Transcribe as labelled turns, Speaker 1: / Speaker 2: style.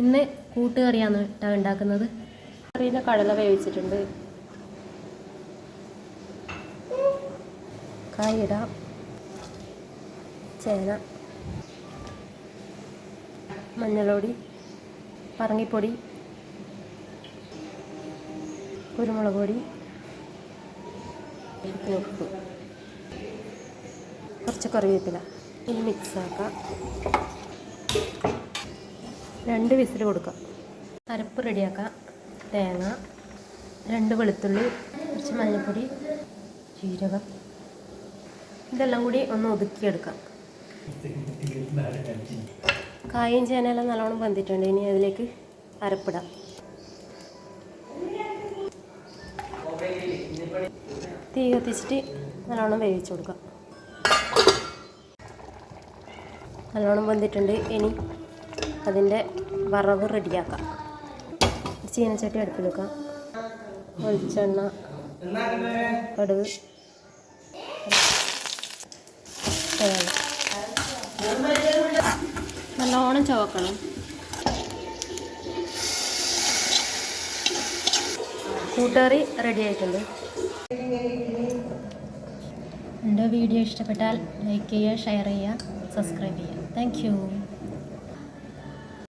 Speaker 1: ഇന്ന് കൂട്ടുകറിയാണ് കേട്ടോ ഉണ്ടാക്കുന്നത്. കറിയിൽ കടല വേവിച്ചിട്ടുണ്ട്. കായിട ചേന മഞ്ഞളോടി പറങ്ങിപ്പൊടി കുരുമുളക് പൊടി ഉപ്പ്. കുറച്ച് കറിവേപ്പില. ഇനി മിക്സ് ആക്കാം. രണ്ട് വിസിൽ കൊടുക്കുക അരപ്പ് റെഡിയാക്കാം. തേങ്ങ രണ്ട് വെളുത്തുള്ളി കുറച്ച് മഞ്ഞൾപ്പൊടി ജീരകം. ഇതെല്ലാം കൂടി ഒന്ന് ഒതുക്കിയെടുക്കാം. കായും ചേനയെല്ലാം നല്ലോണം വന്നിട്ടുണ്ട് ഇനി അതിലേക്ക് അരപ്പിടാം. തീ കത്തിച്ചിട്ട് നല്ലോണം വേവിച്ച് കൊടുക്കാം. നല്ലോണം വന്നിട്ടുണ്ട് ഇനി അതിന്റെ വറവ് റെഡിയാക്കാം. ചീനച്ചട്ടി അടുപ്പിൽ വെക്കാം. വെളിച്ചെണ്ണ തേങ്ങ. നല്ലോണം ചുവക്കണം. കൂട്ടുകറി റെഡി ആയിട്ടുണ്ട്. എന്റെ വീഡിയോ ഇഷ്ടപ്പെട്ടാൽ ലൈക്ക് ചെയ്യുക ഷെയർ ചെയ്യുക സബ്സ്ക്രൈബ് ചെയ്യുക. താങ്ക്